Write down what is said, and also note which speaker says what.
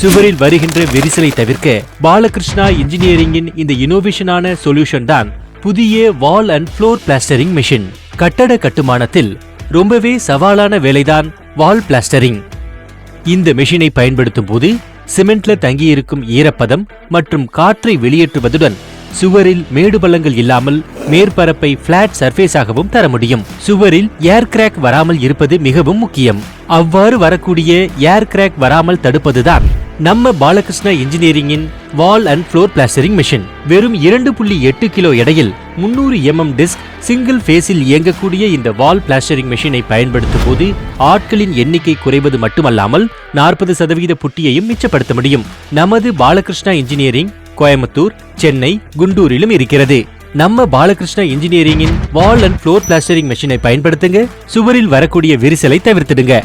Speaker 1: சுவரில் வருகின்ற விரிசலை தவிர்க்க பாலகிருஷ்ணா இன்ஜினியரிங்கின் இந்த இனோவேஷனான சொல்யூஷன் தான் புதிய wall and floor plastering machine கட்டட கட்டுமானத்தில் ரொம்பவே சவாலான வேலைதான் வால் பிளாஸ்டரிங் இந்த மெஷினை பயன்படுத்தும் போது சிமெண்ட்ல தங்கியிருக்கும் ஈரப்பதம் மற்றும் காற்றை வெளியேற்றுவதுடன் சுவரில் மேடு பள்ளங்கள் இல்லாமல் மேற்பரப்பை பிளாட் சர்ஃபேஸாகவும் தர முடியும். சுவரில் ஏர் கிராக் வராமல் இருப்பது மிகவும் முக்கியம். அவ்வாறு வரக்கூடிய ஏர் கிராக் வராமல் தடுப்பதுதான் நம்ம Balakrishna இன்ஜினியரிங்கின் wall and floor plastering machine. வெறும் இரண்டு புள்ளி எட்டு கிலோ எடையில் முன்னூறு எம்எம் டிஸ்க் சிங்கிள் ஃபேஸில் இயங்கக்கூடிய இந்த வால் பிளாஸ்டரிங் மிஷினை பயன்படுத்தும் போது ஆட்களின் எண்ணிக்கை குறைவது மட்டுமல்லாமல் நாற்பது சதவீத புட்டியையும் மிச்சப்படுத்த முடியும். நமது பாலகிருஷ்ணா இன்ஜினியரிங் கோயம்புத்தூர் சென்னை குண்டூரிலும் இருக்கிறது. நம்ம பாலகிருஷ்ணா இன்ஜினியரிங்கின் வால் அண்ட் ஃப்ளோர் பிளாஸ்டரிங் மிஷினை பயன்படுத்துங்க. சுவரில் வரக்கூடிய விரிசலை தவிர்த்திடுங்க.